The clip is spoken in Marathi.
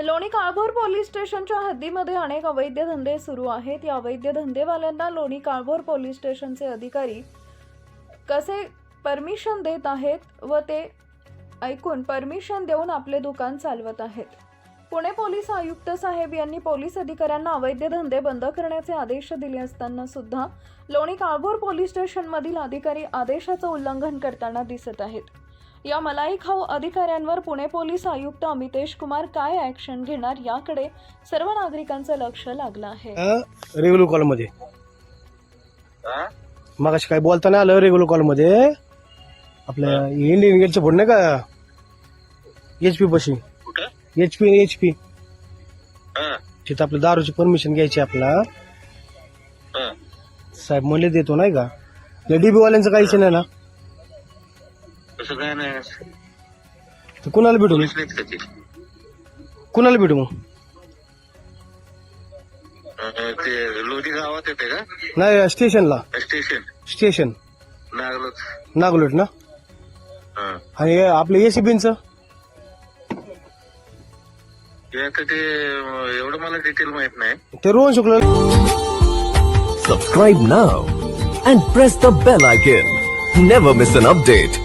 लोणी काळभोर पोलीस स्टेशनच्या हद्दीमध्ये अनेक अवैध धंदे सुरू आहेत. या अवैध धंदेवाल्यांना लोणी काळभोर पोलीस स्टेशनचे अधिकारी कसे परमिशन देत आहेत व ते ऐकून परमिशन देऊन आपले दुकान चालवत आहेत? पुणे पोलीस आयुक्त साहेब यांनी पोलीस अधिकाऱ्यांना अवैध धंदे बंद करण्याचे आदेश दिले असताना सुद्धा लोणी काळभोर पोलीस स्टेशनमधील अधिकारी आदेशाचं उल्लंघन करताना दिसत आहेत. या मलाई खाऊ अधिकाऱ्यांवर पुणे पोलीस आयुक्त अमितेश कुमार काय ऍक्शन घेणार याकडे सर्व नागरिकांचं लक्ष लागलं आहे. रेग्युलर कॉलमध्ये हा? मगाशी काय बोलताना आलं रेग्युलर कॉलमध्ये आपल्या इंडियन गेटच्या पुढे नाही का? एच पी बशी एच पी एच पी हा, तिथं आपलं दारूची परमिशन घ्यायची आपला. साहेब म्हणले देतो नाही का? या डीबी वाल्यांचं काहीच नाही ना. तसं काय नाही तर कुणाला भेटू मग? पोलीस नाहीत का ते? कुणाला भेटू मग? अं, ते लोधी गावात येते का? नाही स्टेशनला. स्टेशन. स्टेशन. नागलोच नागलोट ना? हा. आणि हे आपलं एसीबीचं ते आता ते अं, एवढं मला डिटेल माहीत नाही. ते रोहन शुक्ल Subscribe now and press the bell icon. Never miss an update.